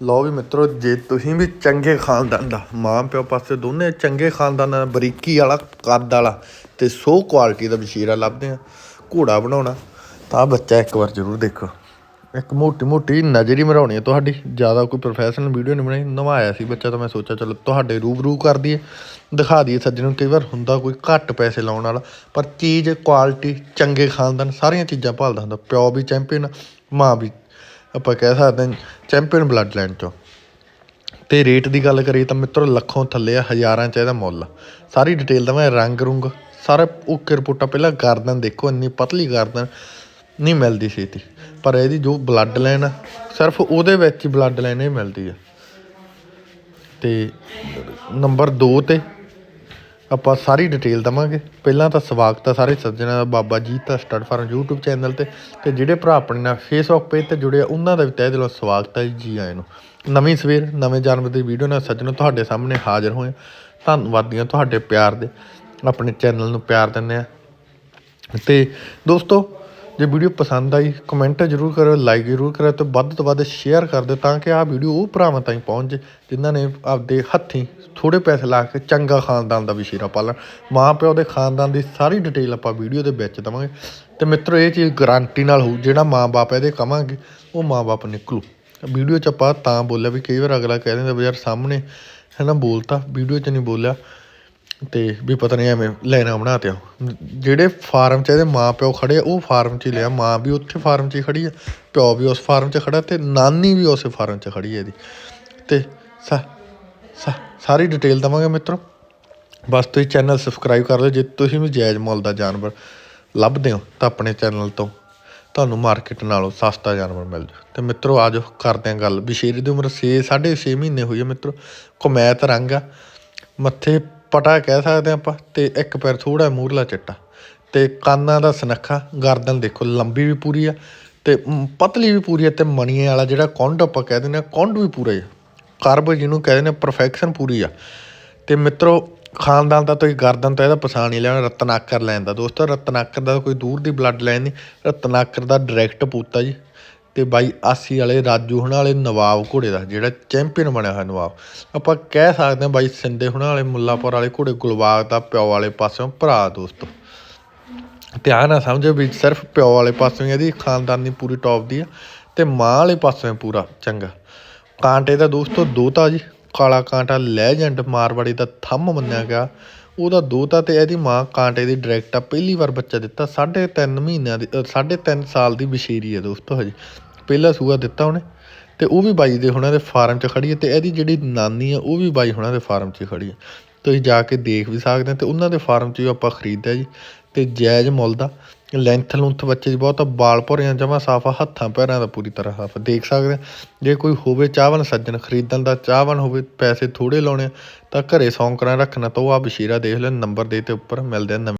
ਲਓ ਵੀ ਮਿੱਤਰੋ, ਜੇ ਤੁਸੀਂ ਵੀ ਚੰਗੇ ਖਾਨਦਾਨ ਦਾ, ਮਾਂ ਪਿਓ ਪਾਸੇ ਦੋਨੇ ਚੰਗੇ ਖਾਨਦਾਨ ਦਾ ਬਰੀਕੀ ਵਾਲਾ, ਕੱਦ ਵਾਲਾ ਤੇ ਸੋ ਕੁਆਲਿਟੀ ਦਾ ਵਸ਼ੀਰਾ ਲੱਭਦੇ ਆ, ਘੋੜਾ ਬਣਾਉਣਾ, ਤਾਂ ਬੱਚਾ ਇੱਕ ਵਾਰ ਜ਼ਰੂਰ ਦੇਖੋ। ਇੱਕ ਮੋਟੀ ਮੋਟੀ ਨਜ਼ਰ ਹੀ ਮਰਾਉਣੀ ਹੈ ਤੁਹਾਡੀ, ਜ਼ਿਆਦਾ ਕੋਈ ਪ੍ਰੋਫੈਸ਼ਨਲ ਵੀਡੀਓ ਨਹੀਂ ਬਣਾਈ ਨਵਾਇਆ ਸੀ ਬੱਚਾ ਤਾਂ ਮੈਂ ਸੋਚਿਆ ਚਲੋ ਤੁਹਾਡੇ ਰੂਬਰੂ ਕਰ ਦਈਏ, ਦਿਖਾ ਦਈਏ ਸੱਜਣ ਨੂੰ ਕਈ ਵਾਰ ਹੁੰਦਾ ਕੋਈ ਘੱਟ ਪੈਸੇ ਲਾਉਣ ਵਾਲਾ, ਪਰ ਚੀਜ਼ ਕੁਆਲਿਟੀ ਚੰਗੇ ਖਾਨਦਾਨ, ਸਾਰੀਆਂ ਚੀਜ਼ਾਂ ਭਾਲਦਾ ਹੁੰਦਾ, ਪਿਓ ਵੀ ਚੈਂਪੀਅਨ ਮਾਂ ਵੀ ਆਪਾਂ ਕਹਿ ਸਕਦੇ ਹਾਂ ਚੈਂਪੀਅਨ ਬਲੱਡ ਲਾਈਨ ਚੋਂ। ਅਤੇ ਰੇਟ ਦੀ ਗੱਲ ਕਰੀਏ ਤਾਂ ਮਿੱਤਰੋ ਲੱਖੋਂ ਥੱਲੇ ਆ, ਹਜ਼ਾਰਾਂ ਚ ਇਹਦਾ ਮੁੱਲ। ਸਾਰੀ ਡਿਟੇਲ ਦਾ ਮੈਂ ਰੰਗ ਰੁੰਗ, ਸਾਰਾ ਓਕੇ ਰਿਪੋਰਟਾਂ ਪਹਿਲਾਂ ਗਰਦਨ ਦੇਖੋ, ਇੰਨੀ ਪਤਲੀ ਗਰਦਨ ਨਹੀਂ ਮਿਲਦੀ ਛੇਤੀ। ਪਰ ਇਹਦੀ ਜੋ ਬਲੱਡ ਲਾਈਨ ਆ, ਸਿਰਫ ਉਹਦੇ ਵਿੱਚ ਹੀ ਬਲੱਡ ਲਾਈਨ ਇਹ ਮਿਲਦੀ ਆ। ਤੇ ਨੰਬਰ 2 ਤੇ ਆਪਾਂ ਸਾਰੀ ਡਿਟੇਲ ਦਵਾਂਗੇ। ਪਹਿਲਾਂ ਤਾਂ ਸਵਾਗਤ ਆ ਸਾਰੇ ਸੱਜਣਾਂ ਦਾ, ਬਾਬਾ ਜੀ ਦਾ ਸਟੱਡ ਫਾਰਮ YouTube ਚੈਨਲ ਤੇ। ਤੇ ਜਿਹੜੇ ਭਰਾ ਆਪਣੇ ਨਾਲ Facebook ਪੇਜ ਤੇ ਜੁੜੇ ਆ, ਉਹਨਾਂ ਦਾ ਵੀ ਤਹਿ ਦਿਲੋਂ ਸਵਾਗਤ ਹੈ ਜੀ ਆਇਆਂ ਨੂੰ। ਨਵੀਂ ਸਵੇਰ, ਨਵੇਂ ਜਨਮ ਦੀ ਵੀਡੀਓ ਨਾਲ ਸੱਜਣੋ ਤੁਹਾਡੇ ਸਾਹਮਣੇ ਹਾਜ਼ਰ ਹੋਏ ਧੰਨਵਾਦੀਆਂ ਤੁਹਾਡੇ ਪਿਆਰ ਦੇ। ਆਪਣੇ ਚੈਨਲ ਨੂੰ ਪਿਆਰ ਦਿੰਦੇ ਆ। ਤੇ ਦੋਸਤੋ ਜੇ ਵੀਡੀਓ ਪਸੰਦ ਆਈ ਕਮੈਂਟ ਜ਼ਰੂਰ ਕਰੋ ਲਾਈਕ ਜ਼ਰੂਰ ਕਰੋ ਤੇ ਵੱਧ ਤੋਂ ਵੱਧ ਸ਼ੇਅਰ ਕਰ ਦਿਓ ਤਾਂ ਕਿ ਆਹ ਵੀਡੀਓ ਉਹ ਭਰਾਵਾਂ ਤਾਈਂ ਪਹੁੰਚ ਜੇ ਜਿਨ੍ਹਾਂ ਨੇ ਆਪਦੇ ਹੱਥੀਂ ਥੋੜੇ ਪੈਸੇ ਲਾ ਕੇ ਚੰਗਾ ਖਾਨਦਾਨ ਦਾ ਵਿਸ਼ੇਰਾ ਪਾਲਣ। ਮਾਂ ਪਿਓ ਦੇ ਖਾਨਦਾਨ ਦੀ ਸਾਰੀ ਡਿਟੇਲ ਆਪਾਂ ਵੀਡੀਓ ਦੇ ਵਿੱਚ ਦਵਾਂਗੇ। ਤੇ ਮਿੱਤਰੋ, ਇਹ ਚੀਜ਼ ਗਾਰੰਟੀ ਨਾਲ ਹੋਊ, ਜਿਹੜਾ ਮਾਂ-ਬਾਪ ਇਹਦੇ ਕਵਾਂਗੇ ਉਹ ਮਾਂ-ਬਾਪ ਨਿਕਲੂ। ਵੀਡੀਓ 'ਚ ਆਪਾਂ ਤਾਂ ਬੋਲਿਆ ਵੀ ਕਈ ਵਾਰ ਅਗਲਾ ਕਹਿ ਦਿੰਦਾ ਵੀ ਯਾਰ ਸਾਹਮਣੇ ਹੈ ਨਾ ਬੋਲਤਾ, ਵੀਡੀਓ 'ਚ ਨਹੀਂ ਬੋਲਿਆ। ਤੇ ਵੀ ਪਤਾ ਨਹੀਂ ਐਵੇਂ ਲਾਈਨਾਂ ਬਣਾ ਤੇ ਜਿਹੜੇ ਫਾਰਮ 'ਚ ਇਹਦੇ ਮਾਂ ਪਿਓ ਖੜੇ ਆ, ਉਹ ਫਾਰਮ 'ਚ ਹੀ ਲਿਆ। ਮਾਂ ਵੀ ਉੱਥੇ ਫਾਰਮ 'ਚ ਹੀ ਖੜੀ ਆ, ਪਿਓ ਵੀ ਉਸ ਫਾਰਮ 'ਚ ਖੜਾ ਤੇ ਨਾਨੀ ਵੀ ਉਸੇ ਫਾਰਮ 'ਚ ਖੜੀ ਹੈ ਇਹਦੀ। ਤੇ ਸਾ ਸਾਰੀ ਡਿਟੇਲ ਦਵਾਂਗੇ ਮਿੱਤਰੋ। ਬਸ ਤੁਸੀਂ ਚੈਨਲ ਸਬਸਕ੍ਰਾਈਬ ਕਰ ਲਓ, ਜੇ ਤੁਸੀਂ ਵੀ ਜਾਇਜ਼ ਮੁੱਲ ਦਾ ਜਾਨਵਰ ਲੱਭਦੇ ਹੋ, ਤਾਂ ਆਪਣੇ ਚੈਨਲ ਤੋਂ ਤੁਹਾਨੂੰ ਮਾਰਕੀਟ ਨਾਲੋਂ ਸਸਤਾ ਜਾਨਵਰ ਮਿਲ ਜੂ। ਤੇ ਮਿੱਤਰੋ ਆਜੋ ਕਰਦੇ ਹਾਂ ਗੱਲ। ਬਸ਼ੀਰ ਦੀ ਉਮਰ 6 6.5 ਮਹੀਨੇ ਹੋਈ ਹੈ ਮਿੱਤਰੋ। ਕਮੈਤ ਰੰਗ ਆ, ਮੱਥੇ ਪਟਾ ਕਹਿ ਸਕਦੇ ਆਪਾਂ, ਤੇ ਇੱਕ ਪੈਰ ਥੋੜਾ ਮੂਰਲਾ ਚਿੱਟਾ। ਤੇ ਕੰਨਾਂ ਦਾ ਸਨੱਖਾ, ਗਰਦਨ ਦੇਖੋ ਲੰਬੀ ਵੀ ਪੂਰੀ ਆ, ਤੇ ਪਤਲੀ ਵੀ ਪੂਰੀ ਆ, ਤੇ ਮਣੀਏ ਵਾਲਾ ਜਿਹੜਾ ਕੁੰਡ ਆਪਾਂ ਕਹਿ ਦਿੰਦੇ ਆ ਕੁੰਡ ਵੀ ਪੂਰਾ ਆ। ਕਰਬ ਜਿਹਨੂੰ ਕਹਿ ਦਿੰਦੇ ਪਰਫੈਕਸ਼ਨ ਪੂਰੀ ਆ। ਤੇ ਮਿੱਤਰੋ, ਖਾਨਦਾਨ ਦਾ ਤੁਸੀਂ ਗਰਦਨ ਤਾਂ ਇਹਦਾ ਪਛਾਣ ਹੀ ਲੈਣਾ, ਰਤਨਾਕਰ ਲੈਣ ਦਾ। ਦੋਸਤੋ, ਰਤਨਾਕਰ ਦਾ ਕੋਈ ਦੂਰ ਦੀ ਬਲੱਡ ਲਾਈਨ ਨਹੀਂ, ਰਤਨਾਕਰ ਦਾ ਡਾਇਰੈਕਟ ਪੂਤਾ ਜੀ। ਅਤੇ ਬਾਈ ਆਸੀ ਵਾਲੇ ਰਾਜੂ ਹੁਣਾਂ ਵਾਲੇ ਨਵਾਬ ਘੋੜੇ ਦਾ, ਜਿਹੜਾ ਚੈਂਪੀਅਨ ਬਣਿਆ ਹੋਇਆ ਨਵਾਬ। ਆਪਾਂ ਕਹਿ ਸਕਦੇ ਹਾਂ ਬਾਈ ਸਿੰਦੇ ਹੁਣਾਂ ਵਾਲੇ, ਮੁੱਲਾਪੁਰ ਵਾਲੇ ਘੋੜੇ, ਗੁਲਬਾਗ ਦਾ ਪਿਓ ਵਾਲੇ ਪਾਸਿਓਂ ਭਰਾ ਦੋਸਤੋ। ਧਿਆਨ ਨਾਲ ਸਮਝੋ ਵੀ ਸਿਰਫ ਪਿਓ ਵਾਲੇ ਪਾਸਿਓਂ ਹੀ ਇਹਦੀ ਖਾਨਦਾਨੀ ਪੂਰੀ ਟੌਪ ਦੀ ਆ, ਤੇ ਮਾਂ ਵਾਲੇ ਪਾਸਿਓਂ ਪੂਰਾ, ਚੰਗਾ। ਕਾਂਟੇ ਦਾ ਦੋਸਤੋ, ਦੋਤਾ ਜੀ, ਕਾਲਾ ਕਾਂਟਾ ਲੈਜੈਂਡ ਮਾਰਵਾੜੀ ਦਾ ਥੰਮ ਮੰਨਿਆ ਗਿਆ। ਉਹਦਾ ਦੋਤਾ ਤੇ ਇਹਦੀ ਮਾਂ ਕਾਂਟੇ ਦੀ ਡਾਇਰੈਕਟ ਆ, ਪਹਿਲੀ ਵਾਰ ਬੱਚਾ ਦਿੱਤਾ 3.5 ਮਹੀਨਿਆਂ ਦੀ 3.5 ਸਾਲ ਦੀ ਬਸ਼ੀਰੀ ਹੈ ਦੋਸਤੋ ਹਜੇ। ਪਹਿਲਾ ਸੂਆ ਦਿੱਤਾ ਉਹਨੇ, ਤੇ ਉਹ ਵੀ ਬਾਈ ਦੇ ਹੁਣਾਂ ਦੇ ਫਾਰਮ 'ਚ ਖੜੀ ਹੈ ਤੇ ਇਹਦੀ ਜਿਹੜੀ ਨਾਨੀ ਆ, ਉਹ ਵੀ ਬਾਈ ਹੁਣਾਂ ਦੇ ਫਾਰਮ 'ਚ ਹੀ ਖੜੀ ਹੈ ਤੁਸੀਂ ਜਾ ਕੇ ਦੇਖ ਵੀ ਸਕਦੇ ਹੋ ਤੇ ਉਹਨਾਂ ਦੇ ਫਾਰਮ 'ਚ ਵੀ ਆਪਾਂ ਖਰੀਦਿਆ ਜੀ ਅਤੇ ਜਾਇਜ਼ ਮੁੱਲ ਦਾ ਲੈਂਥ ਲੂੰਥ ਬੱਚੇ ਦੀ ਬਹੁਤ ਆ, ਬਾਲ ਭੋਰਿਆਂ ਸਾਫ਼ ਆ ਹੱਥਾਂ ਪੈਰਾਂ ਦਾ ਪੂਰੀ ਤਰ੍ਹਾਂ ਸਾਫ਼ ਦੇਖ ਸਕਦੇ ਆ। ਜੇ ਕੋਈ ਹੋਵੇ ਚਾਹਵਨ ਸੱਜਣ ਖਰੀਦਣ ਦਾ ਚਾਹਵਨ ਹੋਵੇ ਪੈਸੇ ਥੋੜ੍ਹੇ ਲਾਉਣੇ ਆ, ਤਾਂ ਘਰੇ ਸੌਂਕਰਾਂ ਰੱਖਣਾ ਤਾਂ ਉਹ ਆ ਬਸ਼ੀਰਾ ਦੇਖ ਲੈ ਨੰਬਰ ਦੇ ਤੇ ਉੱਪਰ ਮਿਲਦੇ ਆ ਨਵੇਂ